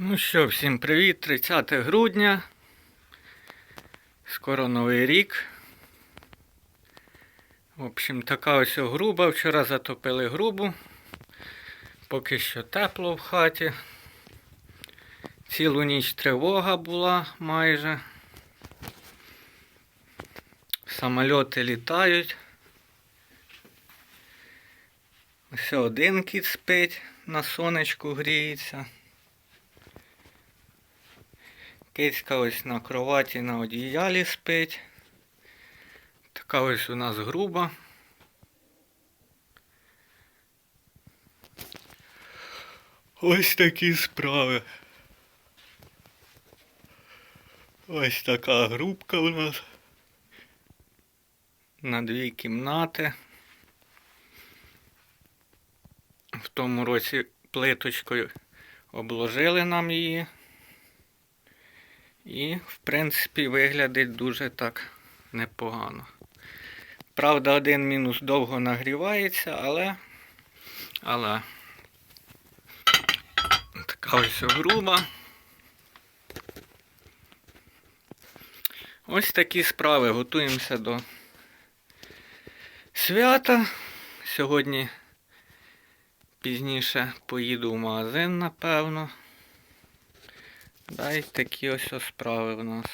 Ну що, всім привіт, 30 грудня. Скоро новий рік. В общем, така ось груба. Вчора затопили грубу. Поки що тепло в хаті. Цілу ніч тривога була майже. Самольоти літають. Ось один кіт спить, на сонечку гріється. Кицька ось на кроваті на одіялі спить. Така ось у нас груба. Ось такі справи. Ось така грубка у нас. На дві кімнати. В тому році плиточкою обложили нам її. І, в принципі, виглядить дуже так непогано. Правда, один мінус довго нагрівається, але. Але. Така ось груба. Ось такі справи. Готуємося до свята. Сьогодні пізніше поїду в магазин, напевно. Да, і такі ось справи в нас.